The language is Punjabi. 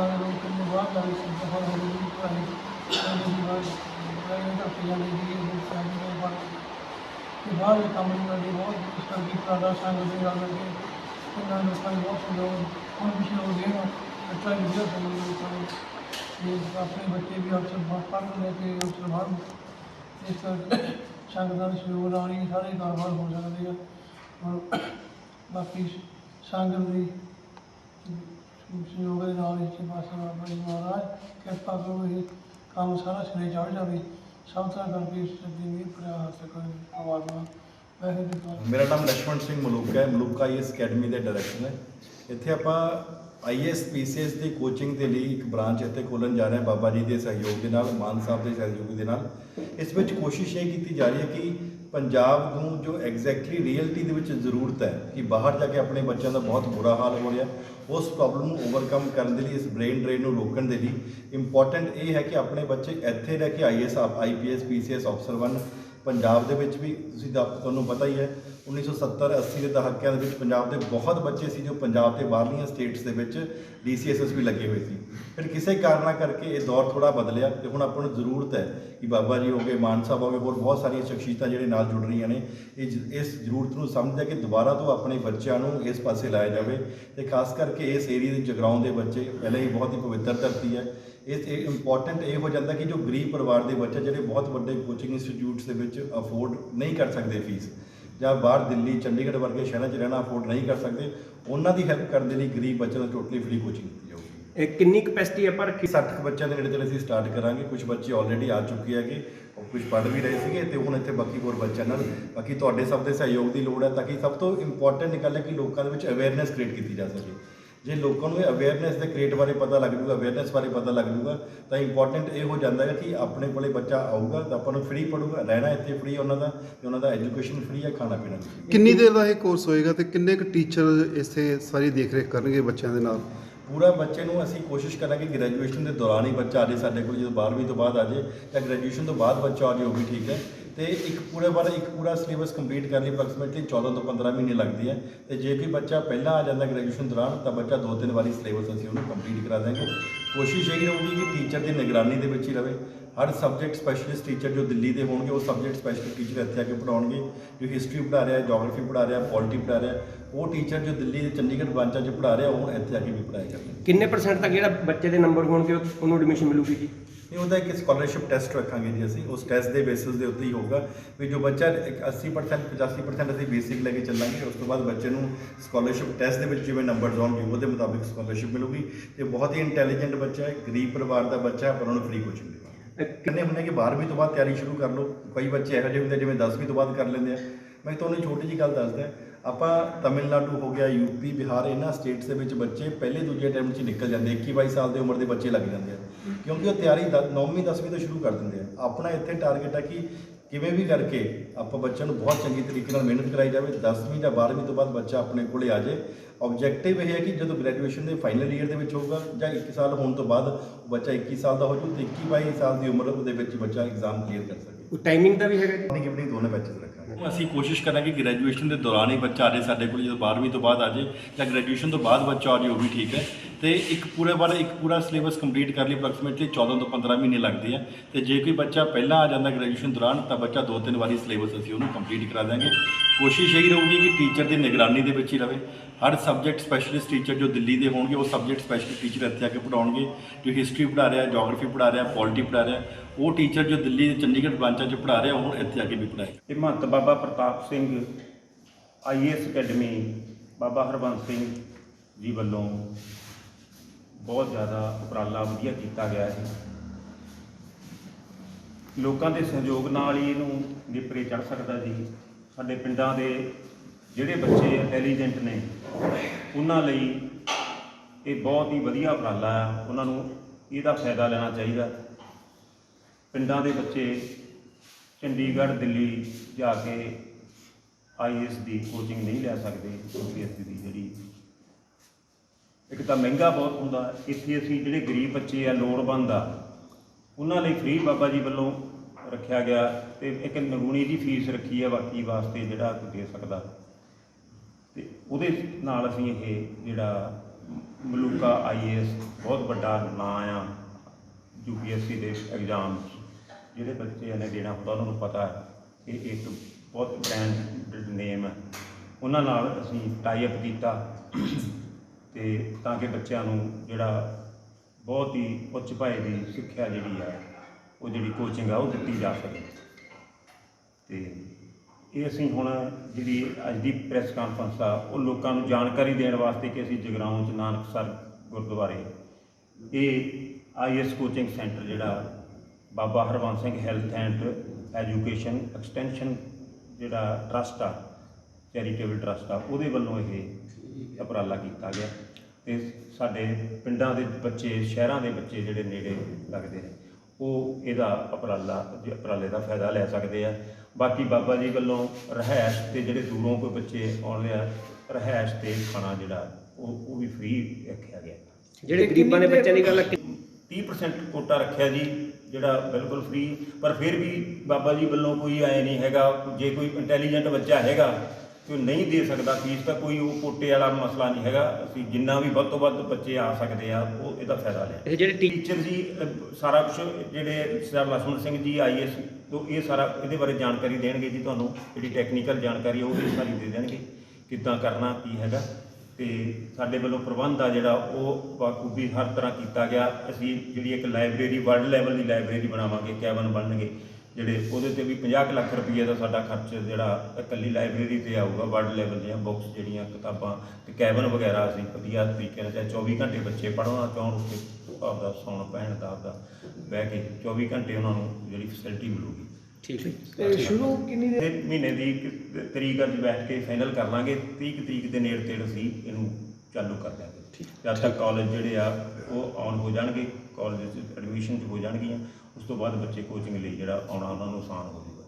ਪਿੰਡਾਂ ਦੇ ਲੋਕ ਕਿੰਨੇ ਬਾਹਰ ਜਾ ਰਹੇ ਸੀ ਬਹੁਤ ਹੋ ਰਹੀ ਪੜ੍ਹਾਈ ਕਹਿੰਦੇ ਸੀ ਬਾਹਰ ਪੜ੍ਹਾਈ ਤਾਂ ਪਿਆ ਨਹੀਂ ਜੀ ਇਹ ਫੈਮਿਲੀ ਦੇ ਬਾਹਰ ਤੇ ਬਾਹਰ ਦੇ ਕੰਮ ਨੂੰ ਲੱਗੇ ਬਹੁਤ ਇਸ ਕਰਕੇ ਪ੍ਰਾਦਾ ਸੰਗ ਦੇ ਨਾਲ ਲੱਗੇ ਉਹਨਾਂ ਨੂੰ ਕੋਈ ਬਹੁਤ ਸੰਦੋਗ ਹੁਣ ਪਿਛਲੇ ਹੋ ਗਏ ਨਾ ਅੱਛਾ ਵਧੀਆ ਸਮਝ ਲੋਕਾਂ ਨੂੰ ਤੇ ਆਪਣੇ ਬੱਚੇ ਵੀ ਅਫਸਰ ਬਾਹਰ ਪੜ੍ਹ ਲੈ ਕੇ ਅਫਸਰ ਬਾਹਰ ਇਸ ਕਰਕੇ ਸੰਗ ਦਾ ਸਹਿਯੋਗ ਨਾਲ ਹੀ ਸਾਰੇ ਕਾਰੋਬਾਰ ਹੋ ਸਕਦੇ ਆ ਔਰ ਮੇਰਾ ਨਾਮ ਲక్ష్మణ ਸਿੰਘ ਮਲੂਕਾ ਹੈ। ਮਲੂਕਾ ਆਈਐਸ ਅਕੈਡਮੀ ਦੇ ਡਾਇਰੈਕਟਰ ਹੈ। ਇੱਥੇ ਆਪਾਂ ਆਈਸ ਪੀ ਸੀ ਪੀਸੀਐਸ ਦੀ ਕੋਚਿੰਗ ਦੇ ਲਈ ਇੱਕ ਬ੍ਰਾਂਚ ਇੱਥੇ ਖੋਲਣ ਜਾ ਰਹੇ ਬਾਬਾ ਜੀ ਦੇ ਸਹਿਯੋਗ ਦੇ ਨਾਲ, ਮਾਨ ਸਾਹਿਬ ਦੇ ਸਹਿਯੋਗ ਦੇ ਨਾਲ। ਇਸ ਵਿੱਚ ਕੋਸ਼ਿਸ਼ ਇਹ ਕੀਤੀ ਜਾ ਰਹੀ ਹੈ ਕਿ ਪੰਜਾਬ ਨੂੰ ਜੋ ਐਗਜ਼ੈਕਟਲੀ ਰੀਅਲਟੀ ਦੇ ਵਿੱਚ ਜ਼ਰੂਰਤ ਹੈ ਕਿ ਬਾਹਰ ਜਾ ਕੇ ਆਪਣੇ ਬੱਚਿਆਂ ਦਾ ਬਹੁਤ ਬੁਰਾ ਹਾਲ ਹੋ ਰਿਹਾ, ਉਸ ਪ੍ਰੋਬਲਮ ਨੂੰ ਓਵਰਕਮ ਕਰਨ ਦੇ ਲਈ, ਇਸ ਬ੍ਰੇਨ ਡਰੇਨ ਨੂੰ ਰੋਕਣ ਦੇ ਲਈ ਇੰਪੋਰਟੈਂਟ ਇਹ ਹੈ ਕਿ ਆਪਣੇ ਬੱਚੇ ਇੱਥੇ ਰਹਿ ਕੇ ਆਈਐਸ ਆਈਪੀਐਸ ਪੀਸੀਐਸ ਅਫਸਰ ਬਣ। ਪੰਜਾਬ ਦੇ ਵਿੱਚ ਵੀ ਤੁਸੀਂ ਦਾ- ਤੁਹਾਨੂੰ ਪਤਾ ਹੀ ਹੈ 1970 80 ਦੇ ਦਹਾਕਿਆਂ ਦੇ ਵਿੱਚ ਪੰਜਾਬ ਦੇ ਬਹੁਤ ਬੱਚੇ ਸੀ ਜੋ ਪੰਜਾਬ ਦੇ ਬਾਹਰਲੀਆਂ ਸਟੇਟਸ ਦੇ ਵਿੱਚ ਡੀਸੀਐਸਐਸ ਵੀ ਲੱਗੇ ਹੋਏ ਸੀ। ਫਿਰ ਕਿਸੇ ਕਾਰਨਾ ਕਰਕੇ ਇਹ ਦੌਰ ਥੋੜਾ ਬਦਲਿਆ ਤੇ ਹੁਣ ਆਪਾਂ ਨੂੰ ਜ਼ਰੂਰਤ ਹੈ ਕਿ ਬਾਬਾ ਜੀ ਹੋ ਗਏ, ਮਾਨ ਸਾਹਿਬ ਹੋ ਗਏ, ਹੋਰ ਬਹੁਤ ਸਾਰੀਆਂ ਸ਼ਖਸੀਅਤਾਂ ਜਿਹੜੇ ਨਾਲ ਜੁੜ ਰਹੀਆਂ ਨੇ, ਇਹ ਇਸ ਜ਼ਰੂਰਤ ਨੂੰ ਸਮਝਿਆ ਕਿ ਦੁਬਾਰਾ ਤੋਂ ਆਪਣੇ ਬੱਚਿਆਂ ਨੂੰ ਇਸ ਪਾਸੇ ਲਾਇਆ ਜਾਵੇ ਤੇ ਖਾਸ ਕਰਕੇ ਇਸ ਏਰੀਆ ਦੇ ਜਗਰਾਉਂ ਦੇ ਬੱਚੇ, ਪਹਿਲੇ ਹੀ ਬਹੁਤ ਹੀ ਪਵਿੱਤਰ ਧਰਤੀ ਹੈ। ਇਸ, ਇਹ ਇੰਪੋਰਟੈਂਟ ਇਹ ਹੋ ਜਾਂਦਾ ਕਿ ਜੋ ਗਰੀਬ ਪਰਿਵਾਰ ਦੇ ਬੱਚੇ ਜਿਹੜੇ ਬਹੁਤ ਵੱਡੇ ਕੋਚਿੰਗ ਇੰਸਟੀਚਿਊਟਸ ਦੇ ਵਿੱਚ ਅਫੋਰਡ ਨਹੀਂ ਕਰ ਸਕਦੇ ਫੀਸ ਜਾਂ ਬਾਹਰ ਦਿੱਲੀ ਚੰਡੀਗੜ੍ਹ ਵਰਗੇ ਸ਼ਹਿਰਾਂ 'ਚ ਰਹਿਣਾ ਅਫੋਰਡ ਨਹੀਂ ਕਰ ਸਕਦੇ ਉਹਨਾਂ ਦੀ ਹੈਲਪ ਕਰਨ ਦੇ ਲਈ ਗਰੀਬ ਬੱਚਿਆਂ ਨੂੰ ਟੋਟਲੀ ਫ੍ਰੀ ਕੋਚਿੰਗ ਦਿੱਤੀ ਜਾਊਗੀ। ਇਹ ਕਿੰਨੀ ਕਪੈਸਿਟੀ ਹੈ ਪਰ ਕਿ 60 ਕੁ ਬੱਚਿਆਂ ਦੇ ਨੇੜੇ ਤੇੜੇ ਅਸੀਂ ਸਟਾਰਟ ਕਰਾਂਗੇ। ਕੁਝ ਬੱਚੇ ਆਲਰੇਡੀ ਆ ਚੁੱਕੇ ਹੈਗੇ ਔਰ ਕੁਝ ਪੜ੍ਹ ਵੀ ਰਹੇ ਸੀਗੇ ਤੇ ਹੁਣ ਇੱਥੇ ਬਾਕੀ ਹੋਰ ਬੱਚਿਆਂ ਨਾਲ ਬਾਕੀ ਤੁਹਾਡੇ ਸਭ ਦੇ ਸਹਿਯੋਗ ਦੀ ਲੋੜ ਹੈ ਤਾਂ ਕਿ ਸਭ ਤੋਂ ਇੰਪੋਰਟੈਂਟ ਗੱਲ ਹੈ ਕਿ ਲੋਕਾਂ ਦੇ ਵਿੱਚ ਅਵੇਅਰਨੈਸ ਕ੍ਰੀਏਟ ਕੀਤੀ ਜਾ ਸਕੇ। ਜੇ ਲੋਕਾਂ ਨੂੰ ਇਹ ਅਵੇਅਰਨੈਸ ਦੇ ਕ੍ਰੀਏਟ ਬਾਰੇ ਪਤਾ ਲੱਗ ਜੂਗਾ ਅਵੇਅਰਨੈਸ ਬਾਰੇ ਪਤਾ ਲੱਗ ਜੂਗਾ ਤਾਂ ਇੰਪੋਰਟੈਂਟ ਇਹ ਹੋ ਜਾਂਦਾ ਹੈ ਕਿ ਆਪਣੇ ਕੋਲੇ ਬੱਚਾ ਆਊਗਾ ਤਾਂ ਆਪਾਂ ਨੂੰ ਫ੍ਰੀ ਪੜੂਗਾ ਰਹਿਣਾ ਇੱਥੇ ਫ੍ਰੀ ਉਹਨਾਂ ਦਾ ਤੇ ਉਹਨਾਂ ਦਾ ਐਜੂਕੇਸ਼ਨ ਫ੍ਰੀ ਹੈ ਖਾਣਾ ਪੀਣਾ ਕਿੰਨੀ ਦੇਰ ਦਾ ਇਹ ਕੋਰਸ ਹੋਏਗਾ ਤੇ ਕਿੰਨੇ ਕੁ ਟੀਚਰ ਇੱਥੇ ਸਾਰੀ ਦੇਖ ਰੇਖ ਕਰਨਗੇ ਬੱਚਿਆਂ ਦੇ ਨਾਲ? ਪੂਰਾ ਬੱਚੇ ਨੂੰ ਅਸੀਂ ਕੋਸ਼ਿਸ਼ ਕਰਾਂਗੇ ਗ੍ਰੈਜੂਏਸ਼ਨ ਦੇ ਦੌਰਾਨ ਹੀ ਬੱਚਾ ਆ ਜਾਏ ਸਾਡੇ ਕੋਲ ਜਦੋਂ 12ਵੀਂ ਤੋਂ ਬਾਅਦ ਆ ਜਾਂ ਗ੍ਰੈਜੂਏਸ਼ਨ ਤੋਂ ਬਾਅਦ ਬੱਚਾ ਆ ਜਾਏ ਉਹ ਵੀ ਠੀਕ ਹੈ। ਤੇ ਇੱਕ ਪੂਰੇ ਬਾਰੇ ਇੱਕ ਪੂਰਾ ਸਿਲੇਬਸ ਕੰਪਲੀਟ ਕਰਨ ਲਈ ਅਪਰੋਕਸੀਮੇਟਲੀ 14 ਤੋਂ 15 ਮਹੀਨੇ ਲੱਗਦੀ ਹੈ ਤੇ ਜੇ ਕੋਈ ਬੱਚਾ ਪਹਿਲਾਂ ਆ ਜਾਂਦਾ ਗ੍ਰੈਜੂਏਸ਼ਨ ਦੌਰਾਨ, ਤਾਂ ਬੱਚਾ ਦੋ ਤਿੰਨ ਵਾਰੀ ਸਿਲੇਬਸ ਅਸੀਂ ਉਹਨੂੰ ਕੰਪਲੀਟ ਕਰਾ ਦਾਂਗੇ ਕੋਸ਼ਿਸ਼ ਇਹ ਰਹੂਗੀ ਕਿ ਟੀਚਰ ਦੀ ਨਿਗਰਾਨੀ ਦੇ ਵਿੱਚ ਹੀ ਰਹੇ ਹਰ ਸਬਜੈਕਟ ਸਪੈਸ਼ਲਿਸਟ ਟੀਚਰ ਜੋ ਦਿੱਲੀ ਦੇ ਹੋਣਗੇ, ਉਹ ਸਬਜੈਕਟ ਸਪੈਸ਼ਲਿਸਟ ਟੀਚਰ ਇੱਥੇ ਆ ਕੇ ਪੜਾਉਣਗੇ ਜੋ ਹਿਸਟਰੀ ਪੜ੍ਹਾ ਰਿਹਾ ਜੀਓਗ੍ਰਾਫੀ ਪੜ੍ਹਾ ਰਿਹਾ ਪੋਲਿਟੀ ਪੜ੍ਹਾ ਰਿਹਾ, ਉਹ ਟੀਚਰ ਜੋ ਦਿੱਲੀ ਦੇ ਚੰਡੀਗੜ੍ਹ ਬ੍ਰਾਂਚਾਂ 'ਚ ਪੜ੍ਹਾ ਰਿਹਾ, ਉਹ ਇੱਥੇ ਆ ਕੇ ਵੀ ਪੜ੍ਹਾਇਆ ਕਰਨਗੇ। ਕਿੰਨੇ ਪਰਸੈਂਟ ਤੱਕ ਜਿਹੜਾ ਬੱਚੇ ਦੇ ਨੰਬਰ ਹੋਣਗੇ ਉਹਨੂੰ ਐਡਮਿਸ਼ਨ ਮਿਲੂਗੀ ਜੀ? ਨਹੀਂ ਉਹਦਾ ਇੱਕ ਸਕਾਲਰਸ਼ਿਪ ਟੈਸਟ ਰੱਖਾਂਗੇ ਜੀ ਅਸੀਂ। ਉਸ ਟੈਸਟ ਦੇ ਬੇਸਿਸ ਦੇ ਉੱਤੇ ਹੀ ਹੋਊਗਾ ਵੀ ਜੋ ਬੱਚਾ ਇੱਕ 80% 85% ਅਸੀਂ ਬੇਸਿਕ ਲੈ ਕੇ ਚੱਲਾਂਗੇ ਉਸ ਤੋਂ ਬਾਅਦ ਬੱਚੇ ਨੂੰ ਸਕਾਲਰਸ਼ਿਪ ਟੈਸਟ ਦੇ ਵਿੱਚ ਜਿਵੇਂ ਨੰਬਰਸ ਆਉਣਗੇ ਉਹਦੇ ਮੁਤਾਬਿਕ ਸਕਾਲਰਸ਼ਿਪ ਮਿਲੂਗੀ ਤੇ ਬਹੁਤ ਹੀ ਇੰਟੈਲੀਜੈਂਟ ਬੱਚਾ ਹੈ ਗਰੀਬ ਪਰਿਵਾਰ ਦਾ ਬੱਚਾ ਹੈ ਪਰ ਉਹਨੂੰ ਫ੍ਰੀ ਕੋਚਿੰਗ ਇਹ ਕਿੰਨੇ ਹੁੰਦੇ ਕਿ 12ਵੀਂ ਤੋਂ ਬਾਅਦ ਤਿਆਰੀ ਸ਼ੁਰੂ ਕਰ ਲਓ। ਕਈ ਬੱਚੇ ਇਹੋ ਜਿਹੇ ਹੁੰਦੇ ਜਿਵੇਂ 10ਵੀਂ ਤੋਂ ਬਾਅਦ ਕਰ ਲੈਂਦੇ ਆ। ਮੈਂ ਤੁਹਾਨੂੰ ਛੋਟੀ ਜੀ ਗੱਲ ਦੱਸਦਾ ਆਪਾਂ ਤਮਿਲਨਾਡੂ ਹੋ ਗਿਆ ਯੂਪੀ ਬਿਹਾਰ ਇਹਨਾਂ ਸਟੇਟਸ ਦੇ ਵਿੱਚ ਬੱਚੇ ਪਹਿਲੇ ਦੂਜੇ ਅਟੈਂਪਟ 'ਚ ਨਿਕਲ ਜਾਂਦੇ 21 22 ਸਾਲ ਦੀ ਉਮਰ ਦੇ ਬੱਚੇ ਲੱਗ ਜਾਂਦੇ ਆ। ਕਿਉਂਕਿ ਉਹ ਤਿਆਰੀ 9ਵੀਂ 10ਵੀਂ ਤੋਂ ਸ਼ੁਰੂ ਕਰ ਦਿੰਦੇ ਆ। ਆਪਣਾ ਇੱਥੇ ਟਾਰਗੇਟ ਹੈ ਕਿ ਕਿਵੇਂ ਵੀ ਕਰਕੇ ਆਪਾਂ ਬੱਚਿਆਂ ਨੂੰ ਬਹੁਤ ਚੰਗੀ ਤਰੀਕੇ ਨਾਲ ਮਿਹਨਤ ਕਰਾਈ ਜਾਵੇ 10ਵੀਂ ਜਾਂ 12ਵੀਂ ਤੋਂ ਬਾਅਦ ਬੱਚਾ ਆਪਣੇ ਕੋਲੇ ਆ ਜਾਏ। ਆਬਜੈਕਟਿਵ ਇਹ ਹੈ ਕਿ ਜਦੋਂ ਗ੍ਰੈਜੂਏਸ਼ਨ ਦੇ ਫਾਈਨਲ ਈਅਰ ਦੇ ਵਿੱਚ ਹੋਊਗਾ ਜਾਂ 21 ਸਾਲ ਹੋਣ ਤੋਂ ਬਾਅਦ ਉਹ ਬੱਚਾ 21 ਸਾਲ ਦਾ ਹੋ ਜੂ ਤੇ 21 22 ਸਾਲ ਦੀ ਉਮਰ ਦੇ ਵਿੱਚ ਬੱਚਾ ਐਗਜ਼ਾਮ ਕਲੀਅਰ ਕਰ ਸਕੇ। ਕੋਈ ਟਾਈਮਿੰਗ ਦਾ ਵੀ ਹੈਗਾ ਜੀ? ਆਪਣੀ ਗਿਵਨਿੰਗ ਦੋਨੇ ਬੱਚੇ ਰੱਖਾਂਗੇ ਅਸੀਂ ਕੋਸ਼ਿਸ਼ ਕਰਾਂਗੇ ਕਿ ਗ੍ਰੈਜੂਏਸ਼ਨ ਦੇ ਦੌਰਾਨ ਹੀ ਬੱਚਾ ਆ ਜਾਏ ਸਾਡੇ ਕੋਲ, ਜਦੋਂ 12ਵੀਂ ਤੋਂ ਬਾਅਦ ਆ ਜਾਏ ਜਾਂ ਗ੍ਰੈਜੂਏਸ਼ਨ ਤੋਂ ਬਾਅਦ ਬੱਚਾ ਆ ਜਾਏ ਉਹ ਵੀ ਠੀਕ ਹੈ। ਤੇ ਇੱਕ ਪੂਰੇ ਬਾਰ ਇੱਕ ਪੂਰਾ ਸਿਲੇਬਸ ਕੰਪਲੀਟ ਕਰ ਲਈ ਅਪਰੋਕਸੀਮੇਟਲੀ 14 ਤੋਂ 15 ਮਹੀਨੇ ਲੱਗਦੇ ਆ। ਤੇ ਜੇ ਕੋਈ ਬੱਚਾ ਪਹਿਲਾਂ ਆ ਜਾਂਦਾ ਗ੍ਰੈਜੂਏਸ਼ਨ ਦੌਰਾਨ, ਤਾਂ ਬੱਚਾ ਦੋ ਤਿੰਨ ਵਾਰੀ ਸਿਲੇਬਸ ਅਸੀਂ ਉਹਨੂੰ ਕੰਪਲੀਟ ਕਰਾ ਦਾਂਗੇ ਕੋਸ਼ਿਸ਼ ਇਹੀ ਰਹੂਗੀ ਕਿ ਟੀਚਰ ਦੀ ਨਿਗਰਾਨੀ ਦੇ ਵਿੱਚ ਹੀ ਰਵੇ। ਹਰ ਸਬਜੈਕਟ ਸਪੈਸ਼ਲਿਸਟ ਟੀਚਰ ਜੋ ਦਿੱਲੀ ਦੇ ਹੋਣਗੇ, ਉਹ ਸਬਜੈਕਟ ਸਪੈਸ਼ਲਿਸਟ ਟੀਚਰ ਇੱਥੇ ਆ ਕੇ ਪੜਾਉਣਗੇ ਜੋ ਹਿਸਟਰੀ ਪੜ੍ਹਾ ਰਿਹਾ ਜੀਓਗ੍ਰਾਫੀ ਪੜ੍ਹਾ ਰਿਹਾ ਪੋਲਿਟੀ ਪੜ੍ਹਾ ਰਿਹਾ ਉਹ ਟੀਚਰ ਜੋ ਦਿੱਲੀ ਦੇ ਚੰਡੀਗੜ੍ਹ ਬ੍ਰਾਂਚਾਂ 'ਚ ਪੜ੍ਹਾ ਰਿਹਾ, ਉਹ ਇੱਥੇ ਆ ਕੇ ਵੀ ਪੜ੍ਹਾਏਗਾ ਇਹ ਮਹੰਤ ਬਾਬਾ ਪ੍ਰਤਾਪ ਸਿੰਘ, ਆਈਏਐਸ ਅਕੈਡਮੀ, ਬਾਬਾ ਹਰਬੰਸ ਸਿੰਘ ਜੀ ਵੱਲੋਂ ਬਹੁਤ ਜ਼ਿਆਦਾ ਉਪਰਾਲਾ ਵਧੀਆ ਕੀਤਾ ਗਿਆ ਹੈ। ਲੋਕਾਂ ਦੇ ਸਹਿਯੋਗ ਨਾਲ ਹੀ ਇਹਨੂੰ ਨੇਪਰੇ ਚੜ ਸਕਦਾ ਜੀ। ਸਾਡੇ ਪਿੰਡਾਂ ਦੇ ਜਿਹੜੇ ਬੱਚੇ ਇੰਟੈਲੀਜੈਂਟ ਨੇ, ਉਹਨਾਂ ਲਈ ਇਹ ਬਹੁਤ ਹੀ ਵਧੀਆ ਉਪਰਾਲਾ ਹੈ ਉਹਨਾਂ ਨੂੰ ਇਹਦਾ ਫਾਇਦਾ ਲੈਣਾ ਚਾਹੀਦਾ। ਪਿੰਡਾਂ ਦੇ ਬੱਚੇ ਚੰਡੀਗੜ੍ਹ, ਦਿੱਲੀ ਜਾ ਕੇ ਆਈਐਸ ਦੀ ਕੋਚਿੰਗ ਨਹੀਂ ਲੈ ਸਕਦੇ ਯੂਪੀਐਸਸੀ ਦੀ ਜਿਹੜੀ ਇੱਕ ਤਾਂ ਮਹਿੰਗਾ ਬਹੁਤ ਹੁੰਦਾ, ਇੱਥੇ ਅਸੀਂ ਜਿਹੜੇ ਗਰੀਬ ਬੱਚੇ ਆ, ਲੋੜਵੰਦ ਆ, ਉਹਨਾਂ ਲਈ ਫ੍ਰੀ ਬਾਬਾ ਜੀ ਵੱਲੋਂ ਰੱਖਿਆ ਗਿਆ ਤੇ ਇੱਕ ਨਗੂਣੀ ਦੀ ਫੀਸ ਰੱਖੀ ਹੈ ਬਾਕੀ ਵਾਸਤੇ ਜਿਹੜਾ ਕੋਈ ਦੇ ਸਕਦਾ। ਤੇ ਉਹਦੇ ਨਾਲ ਅਸੀਂ ਇਹ ਜਿਹੜਾ ਮਲੂਕਾ ਆਈਏਐਸ ਬਹੁਤ ਵੱਡਾ ਨਾਂ ਆ ਯੂਪੀਐਸਸੀ ਦੇ ਐਗਜ਼ਾਮ ਜਿਹੜੇ ਬੱਚੇ ਨੇ ਦੇਣਾ ਹੁੰਦਾ, ਉਹਨਾਂ ਨੂੰ ਪਤਾ ਹੈ ਕਿ ਇੱਕ ਬਹੁਤ ਬ੍ਰਾਂਡ ਨੇਮ ਹੈ। ਉਹਨਾਂ ਨਾਲ ਅਸੀਂ ਟਾਈ ਅਪ ਕੀਤਾ ਤੇ ਤਾਂ ਕਿ ਬੱਚਿਆਂ ਨੂੰ ਜਿਹੜਾ ਬਹੁਤ ਹੀ ਉੱਚ ਪਾਏ ਦੀ ਸਿੱਖਿਆ ਜਿਹੜੀ ਹੈ, ਉਹ ਜਿਹੜੀ ਕੋਚਿੰਗ ਆ, ਉਹ ਦਿੱਤੀ ਜਾ ਸਕੇ। ਤੇ ਇਹ ਅਸੀਂ ਹੁਣ ਜਿਹੜੀ ਅੱਜ ਦੀ ਪ੍ਰੈਸ ਕਾਨਫਰੰਸ ਆ, ਉਹ ਲੋਕਾਂ ਨੂੰ ਜਾਣਕਾਰੀ ਦੇਣ ਵਾਸਤੇ ਕਿ ਅਸੀਂ ਜਗਰਾਉਂ ਚ ਨਾਨਕਸਰ ਗੁਰਦੁਆਰੇ, ਇਹ ਆਈਐਸ ਕੋਚਿੰਗ ਸੈਂਟਰ ਜਿਹੜਾ Baba Harvans Singh health and education extension ਜਿਹੜਾ ਟਰਸਟ ਆ, ਚੈਰੀਟੇਬਲ ਟਰਸਟ ਆ, ਉਹਦੇ ਵੱਲੋਂ ਇਹ ਉਪਰਾਲਾ ਕੀਤਾ ਗਿਆ ਤੇ ਸਾਡੇ ਪਿੰਡਾਂ ਦੇ ਬੱਚੇ, ਸ਼ਹਿਰਾਂ ਦੇ ਬੱਚੇ ਜਿਹੜੇ ਨੇੜੇ ਲੱਗਦੇ ਨੇ, ਉਹ ਇਹਦਾ ਉਪਰਾਲਾ ਉਪਰਾਲੇ ਦਾ ਫਾਇਦਾ ਲੈ ਸਕਦੇ ਆ। ਬਾਕੀ ਬਾਬਾ ਜੀ ਵੱਲੋਂ ਰਹਿائش ਤੇ ਜਿਹੜੇ ਦੂਰੋਂ ਕੋਈ ਬੱਚੇ ਆਉਣ ਆ ਰਹਿائش ਤੇ ਖਾਣਾ ਜਿਹੜਾ, ਉਹ ਉਹ ਵੀ ਫ੍ਰੀ ਰੱਖਿਆ ਗਿਆ। ਜਿਹੜੇ ਗਰੀਬਾਂ ਦੇ ਬੱਚਿਆਂ ਦੀ ਗੱਲ 30% ਕੋਟਾ ਰੱਖਿਆ ਜੀ ਜਿਹੜਾ ਬਿਲਕੁਲ ਫ੍ਰੀ ਪਰ ਫਿਰ ਵੀ ਬਾਬਾ ਜੀ ਵੱਲੋਂ ਕੋਈ ਆਏ ਨਹੀਂ ਹੈਗਾ ਜੇ ਕੋਈ ਇੰਟੈਲੀਜੈਂਟ ਬੱਚਾ ਹੈਗਾ ਕਿ ਨਹੀਂ ਦੇ ਸਕਦਾ ਫੀਸ ਤਾਂ ਕੋਈ ਉਹ ਕੋਟੇ ਵਾਲਾ ਮਸਲਾ ਨਹੀਂ ਹੈਗਾ। ਅਸੀਂ ਜਿੰਨਾ ਵੀ ਵੱਧ ਤੋਂ ਵੱਧ ਬੱਚੇ ਆ ਸਕਦੇ ਆ ਉਹ ਇਹਦਾ ਫਾਇਦਾ ਲੈ ਇਹ ਜਿਹੜੇ ਟੀਚਰ ਜੀ ਸਾਰਾ ਕੁਝ ਜਿਹੜੇ ਸਰ ਲਸਮਣ ਸਿੰਘ ਜੀ ਆਈਐਸ ਤੋਂ ਇਹ ਸਾਰਾ ਇਹਦੇ ਬਾਰੇ ਜਾਣਕਾਰੀ ਦੇਣਗੇ ਜੀ ਤੁਹਾਨੂੰ ਜਿਹੜੀ ਟੈਕਨੀਕਲ ਜਾਣਕਾਰੀ ਉਹ ਸਾਰੀ ਦੇ ਦੇਣਗੇ ਕਿੱਦਾਂ ਕਰਨਾ ਕੀ ਹੈਗਾ। ਤੇ ਸਾਡੇ ਵੱਲੋਂ ਪ੍ਰਬੰਧ ਆ ਜਿਹੜਾ, ਉਹ ਬਾਖੂਬੀ ਹਰ ਤਰ੍ਹਾਂ ਕੀਤਾ ਗਿਆ। ਅਸੀਂ ਜਿਹੜੀ ਇੱਕ ਲਾਇਬ੍ਰੇਰੀ, ਵਰਲਡ ਲੈਵਲ ਦੀ ਲਾਇਬ੍ਰੇਰੀ ਬਣਾਵਾਂਗੇ, ਕੈਬਨ ਬਣਨਗੇ, ਜਿਹੜੇ ਉਹਦੇ ਤੇ ਵੀ 50 ਕੁ ਲੱਖ ਰੁਪਏ ਦਾ ਸਾਡਾ ਖਰਚ ਜਿਹੜਾ ਇਕੱਲੀ ਲਾਇਬ੍ਰੇਰੀ ਤੇ ਆਊਗਾ, ਵਰਲਡ ਲੈਵਲ ਦੀਆਂ ਬੁੱਕਸ ਜਿਹੜੀਆਂ, ਕਿਤਾਬਾਂ ਤੇ ਕੈਬਨ ਵਗੈਰਾ ਅਸੀਂ ਵਧੀਆ ਤਰੀਕੇ ਨਾਲ, ਚਾਹੇ 24 ਘੰਟੇ ਬੱਚੇ ਪੜ੍ਹਨਾ, ਚਾਹੁਣ ਉੱਤੇ ਆਪਦਾ ਸੌਣ ਪੈਣ ਦਾ, ਆਪਦਾ ਬਹਿ ਕੇ 24 ਘੰਟੇ ਉਹਨਾਂ ਨੂੰ ਜਿਹੜੀ ਫੈਸਿਲਿਟੀ ਮਿਲੂਗੀ। ਠੀਕ ਹੈ ਤੇ ਸ਼ੁਰੂ ਕਿੰਨੀ ਦੇ ਮਹੀਨੇ ਦੀ ਇੱਕ ਤਰੀਕ ਅੱਜ ਬੈਠ ਕੇ ਫਾਈਨਲ ਕਰ ਲਾਂਗੇ। 30 ਕੁ ਤਰੀਕ ਦੇ ਨੇੜੇ ਤੇੜ ਅਸੀਂ ਇਹਨੂੰ ਚਾਲੂ ਕਰ ਦਿਆਂਗੇ। ਜਦ ਤੱਕ ਕਾਲਜ ਜਿਹੜੇ ਆ ਉਹ ਆਨ ਹੋ ਜਾਣਗੇ ਕਾਲਜ ਵਿੱਚ ਐਡਮਿਸ਼ਨ ਹੋ ਜਾਣਗੀਆਂ। ਉਸ ਤੋਂ ਬਾਅਦ ਬੱਚੇ ਕੋਚਿੰਗ ਲਈ ਜਿਹੜਾ ਆਉਣਾ ਉਹਨਾਂ ਨੂੰ ਆਸਾਨ ਹੋ ਜਾਊਗਾ।